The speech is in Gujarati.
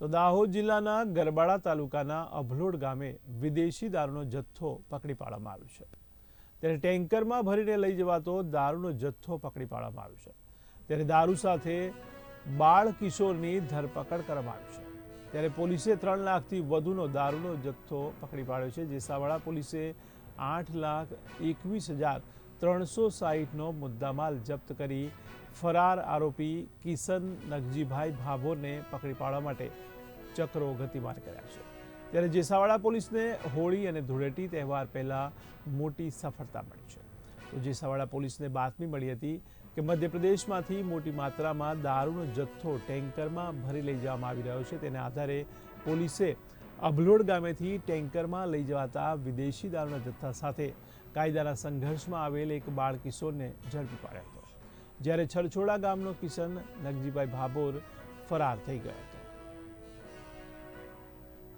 તો દાહોદ જિલ્લાના ગરબાડા તાલુકાના અભલોડ ગામે વિદેશી દારૂનો જથ્થો પકડી પાડવામાં આવ્યો છે. ત્યારે ટેન્કરમાં ભરીને લઈ જવાતો દારૂનો જથ્થો પકડી પાડવામાં આવ્યો છે. ત્યારે દારૂ સાથે બાળ કિશોરની ધરપકડ કરવામાં આવી છે. ત્યારે પોલીસે ત્રણ લાખથી વધુનો દારૂનો જથ્થો પકડી પાડ્યો છે જેસાવાડા પોલીસે આઠ લાખ એકવીસ હજાર ત્રણસો સાહીઠનો મુદ્દામાલ જપ્ત કરી ફરાર આરોપી કિશન નગજીભાઈ ભાભોરને પકડી પાડવા માટે ચક્રો ગતિમાન કર્યા છે. ત્યારે જેસાવાડા પોલીસને હોળી અને ધૂળેટી તહેવાર પહેલાં મોટી સફળતા મળી છે. તો જેસાવાડા પોલીસને બાતમી મળી હતી કે મધ્યપ્રદેશમાંથી મોટી માત્રામાં દારૂનો જથ્થો ટેન્કરમાં ભરી લઈ જવામાં આવી રહ્યો છે. તેના આધારે પોલીસે અભલોડ ગામેથી ટેન્કરમાં લઈ જવાતા વિદેશી દારૂના જથ્થા સાથે કાયદાના સંઘર્ષમાં આવેલ એક બાળ કિશોરને ઝડપી પાડ્યો હતો. જ્યારે છરછોડા ગામનો કિશન નગજીભાઈ ભાભોર ફરાર થઈ ગયો